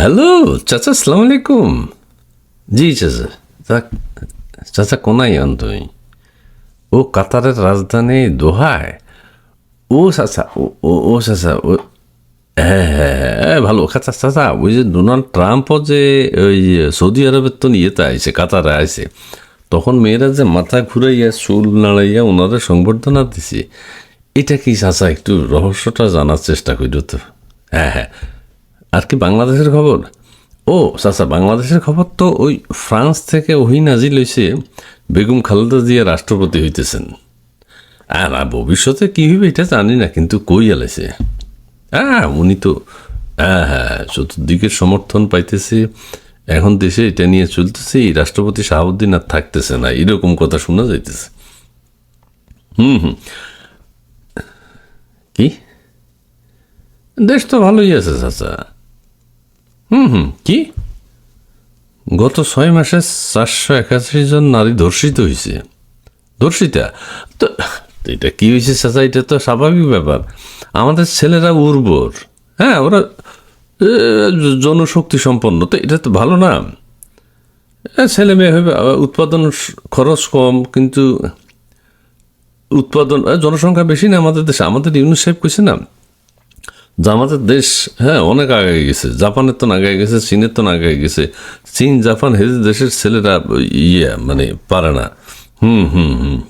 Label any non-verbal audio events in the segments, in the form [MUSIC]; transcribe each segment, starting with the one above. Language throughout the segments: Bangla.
হ্যালো চাচা আসসালামু আলাইকুম জি, চাচা। চাচা কোনায় আন তুমি? ও কাতারের রাজধানী দোহায়। ও চাচা, ও, ও- চাচা, ও হ্যাঁ হ্যাঁ হ্যাঁ ভালো। চাচা চাচা, ওই যে ডোনাল্ড ট্রাম্পও যে ওই সৌদি আরবের তো ইয়েতে আইসে কাতারে আইসে তখন মেয়েরা যে মাথা ঘুরাইয়া, চুল নাড়াইয়া ওনারা সংবর্ধনা দিছে, এটা কি চাচা একটু রহস্যটা জানার চেষ্টা করি তো? হ্যাঁ হ্যাঁ। আর কি বাংলাদেশের খবর? ও, চাচা, বাংলাদেশের খবর তো ওই ফ্রান্স থেকে ওহি নাজিল হয়েছে বেগম খালেদা জিয়া রাষ্ট্রপতি হইতেছেন। আর ভবিষ্যতে কি হইবে এটা জানি না, কিন্তু কই আলেছে হ্যাঁ উনি তো হ্যাঁ হ্যাঁ চতুর্দিকের সমর্থন পাইতেছে। এখন দেশে এটা নিয়ে চলতেছে, এই রাষ্ট্রপতি শাহাবুদ্দিন আর থাকতেছে না, এরকম কথা শোনা যাইতেছে। হুম হুম। কি? দেশ তো ভালোই আছে, চাচা। হুম হুম কি? গত ছয় মাসে চারশো একাশি জন নারী ধর্ষিত হয়েছে ধর্ষিতা? তো, এটা কি হয়েছে চাচা? এটা তো স্বাভাবিক ব্যাপার। আমাদের ছেলেরা উর্বর। হ্যাঁ ওরা জনশক্তি সম্পন্ন। তো এটা তো ভালো না। ছেলে মেয়ে হবে উৎপাদন খরচ কম, কিন্তু উৎপাদন জনসংখ্যা বেশি না আমাদের দেশে। আমাদের ইউনিসেফ কইছে না আমাদের দেশ হ্যাঁ অনেক আগে গেছে। জাপানের তো আগে গেছে, চীনের তো আগে গেছে। চীন, জাপান হেজ দেশের ছেলেরা ইয়ে মানে পারে না। হুম হুম হুম।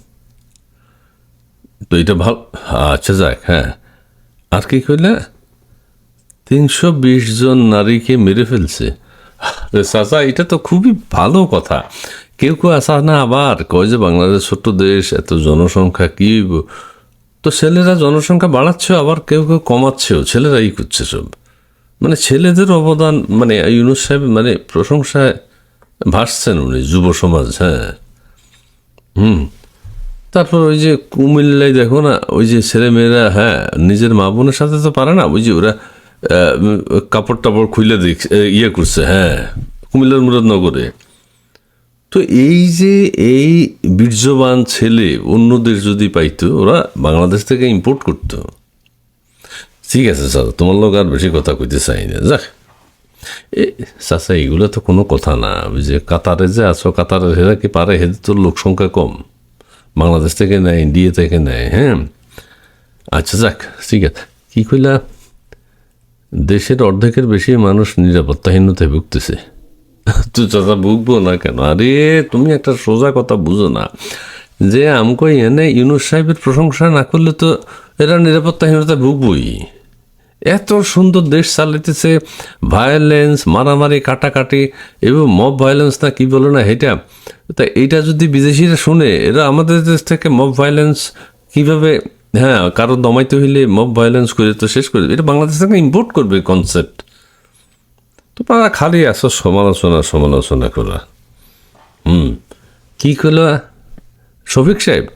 তো এটা ভালো আচ্ছা যাক হ্যাঁ। আর কি করলে তিনশো বিশ জন নারীকে মেরে ফেলছে। চাচা, এটা তো খুবই ভালো কথা। কেউ কেউ আসা না আবার কয় যে বাংলাদেশ ছোট্ট দেশ, এত জনসংখ্যা কি? তো ছেলেরা জনসংখ্যা বাড়াচ্ছে আবার কেউ কেউ কমাচ্ছেও ছেলেরাই করছে সব। মানে ছেলেদের অবদান মানে ইউনুস সাহেব মানে প্রশংসায় ভাসছেন উনি, যুব সমাজ হ্যাঁ। হুম। তারপর ওই যে কুমিল্লায় দেখো না, ওই যে ছেলেমেয়েরা হ্যাঁ নিজের মা বোনের সাথে তো পারে না, ওই যে ওরা কাপড় টাপড় খুলে দেখ ইয়ে করছে হ্যাঁ কুমিল্লার মুরাদনগরে। তো এই যে এই বীর্যবান ছেলে অন্যদের যদি পাইতো, ওরা বাংলাদেশ থেকে ইম্পোর্ট করতো। ঠিক আছে, স্যার, তোমার লোক আর বেশি কথা কইতে চাই না। যাক, এ, চাচা এগুলো তো কোনো কথা না। ওই যে কাতারে যে আছো, কাতারে হেরা কি পারে? হেদের তোর লোক সংখ্যা কম। বাংলাদেশ থেকে নেয় ইন্ডিয়া থেকে নেয় হ্যাঁ? আচ্ছা যাক, ঠিক আছে। কী কইলা? দেশের অর্ধেকের বেশি মানুষ নিরাপত্তাহীনতায় ভুগতেছে। [LAUGHS] তুই চাচা ভুগবো না কেন? আরে, তুমি একটা সোজা কথা বুঝো না। যে আমকো এনে ইউনুস সাহেবের প্রশংসা না করলে তো এরা নিরাপত্তাহীনতায় ভুগবই এত সুন্দর দেশ চালাইতেছে ভায়োলেন্স মারামারি, কাটাকাটি, এবং মব ভায়োলেন্স না কি বলো না এটা তা এইটা যদি বিদেশিরা শুনে, এরা আমাদের দেশ থেকে মব ভায়োলেন্স কীভাবে হ্যাঁ কারও দমাইতে হইলে মব ভায়োলেন্স করে তো শেষ করে এটা বাংলাদেশ থেকে ইম্পোর্ট করবে কনসেপ্ট তো তারা খালি আসো সমালোচনা সমালোচনা করা। হুম, কি করল? শফিক সাহেব?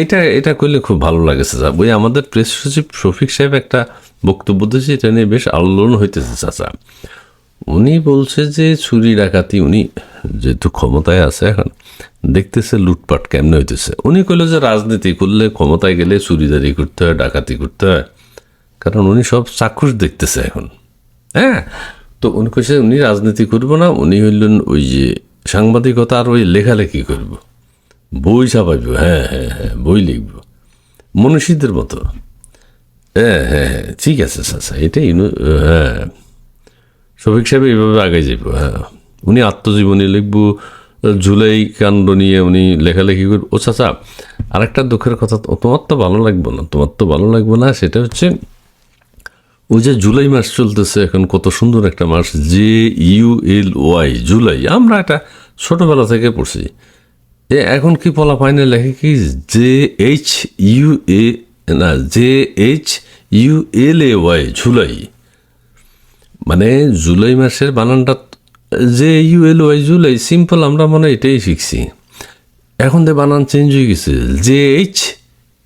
এটা এটা করলে খুব ভালো লাগেছে চাচা। ওই আমাদের প্রেস সচিব শফিক সাহেব একটা বক্তব্য দিয়েছে, এটা নিয়ে বেশ আলোড়ন হইতেছে চাচা। উনি বলছে যে চুরি ডাকাতি, উনি যেহেতু ক্ষমতায় আছে এখন, দেখতেছে লুটপাট কেমনে হইতেছে। উনি কইলো যে রাজনীতি করলে ক্ষমতায় গেলে চুরিদারি করতে হয়, ডাকাতি করতে হয়, কারণ উনি সব চাক্ষুষ দেখতেছে এখন। হ্যাঁ? তো উনি কইছে, উনি রাজনীতি করব না, উনি হইলেন ওই যে সাংবাদিকতা আর ওই লেখালেখি করব। বই ছাপাইব হ্যাঁ হ্যাঁ হ্যাঁ বই লিখব। মনীষীদের মতো। হ্যাঁ হ্যাঁ হ্যাঁ ঠিক আছে চাচা এটাই হ্যাঁ। শফিক সাহেব এইভাবে আগে যাব হ্যাঁ। উনি আত্মজীবনী লিখব জুলাই কাণ্ড নিয়ে উনি লেখালেখি করব। ও চাচা, আরেকটা দুঃখের কথা, তোমার তো ভালো লাগবে না, তোমার তো ভালো লাগবে না, সেটা হচ্ছে ওই যে জুলাই মাস চলতেছে এখন, কত সুন্দর একটা মাস J U L Y July. আমরা এটা ছোটবেলা থেকে পড়ছি। এ, এখন কি বলা পায় না লেখে কি? জে এইচ ইউ এ না J H U L A Y July. মানে জুলাই মাসের বানানটা J U L Y July simple আমরা মনে এটাই শিখছি। এখন যে বানান চেঞ্জ হয়ে গেছে J H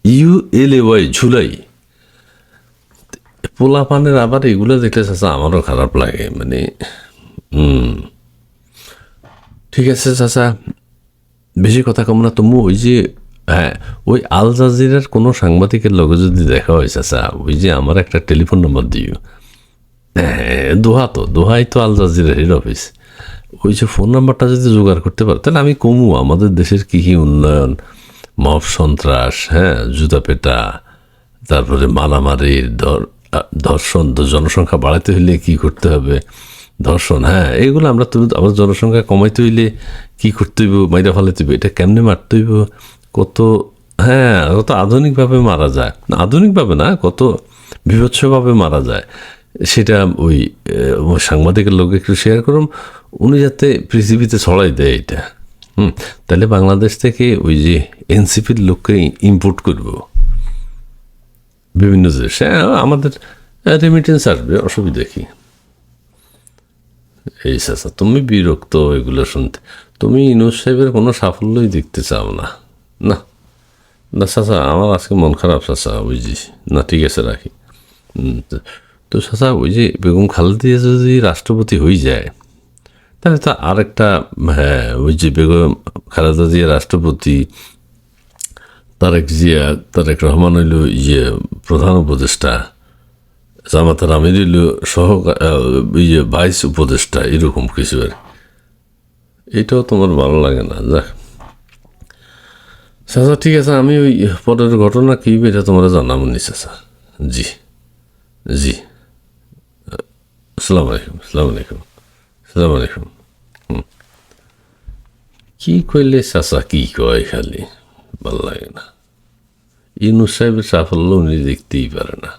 U L A Y July. পোলা পানের আবার এগুলো দেখলে চাচা আমারও খারাপ লাগে মানে ঠিক আছে চাচা, বেশি কথা কম না তুমি ওই যে হ্যাঁ ওই আল জাজিরার কোনো সাংবাদিকের লগে যদি দেখা হয় চাচা, ওই যে আমার একটা টেলিফোন নম্বর দিও। হ্যাঁ দোহা তো, দোহাই তো আল জাজিরার হেড অফিস ওই যে ফোন নাম্বারটা যদি জোগাড় করতে পারো, তাহলে আমি কমু, আমাদের দেশের কী কী উন্নয়ন, মব সন্ত্রাস হ্যাঁ জুতা পেটা, তারপরে মারামারি ধর- ধর্ষণ জনসংখ্যা বাড়াতে হইলে কি করতে হবে? ধর্ষণ হ্যাঁ এইগুলো আমরা তো, আমার জনসংখ্যা কমাইতে হইলে কী করতে হইব? মাইরা ফেলাইতে হইব। এটা কেমনে মারতে হইব? কত হ্যাঁ কত আধুনিকভাবে মারা যায়। আধুনিকভাবে না, কত বিভৎসভাবে মারা যায়। সেটা ওই সাংবাদিকের লোক একটু শেয়ার করুন। উনি যাতে পৃথিবীতে ছড়াই দেয় এটা। হুম, তাহলে বাংলাদেশ থেকে ওই যে এনসিপির লোককে ইম্পোর্ট করব। বিভিন্ন দেশে হ্যাঁ, আমাদের রেমিটেন্স আসবে অসুবিধা কি? এই চাচা তুমি বিরক্ত এগুলো শুনতে। তুমি ইনুস সাহেবের কোনো সাফল্যই দেখতে চাও না। না। না চাচা আমার আজকে মন খারাপ চাচা বুঝছি না ঠিক আছে রাখি। তো- চাচা ওই যে বেগম খালেদিয়া যদি রাষ্ট্রপতি হয়ে যায় তাহলে তো আরেকটা হ্যাঁ ওই যে বেগম খালেদা জিয়া রাষ্ট্রপতি তারেক জিয়া, তারেক রহমান হইল ইয়ে প্রধান উপদেষ্টা জামাতার আমির হইল সহ ইয়ে ভাইস উপদেষ্টা, এরকম কিছু আর এটাও তোমার ভালো লাগে না, যাক। চাচা, ঠিক আছে, আমি ওই পরের ঘটনা কি এটা তোমরা জানাব নি, চাচা। জি জি। আসসালামু আলাইকুম আসসালামু আলাইকুম আসসালামু আলাইকুম। হুম। কি কইলে চাচা, কি কয় খালি? ভালো লাগে না ইনু সাহেবের সাফল্য উনি দেখতেই পারে না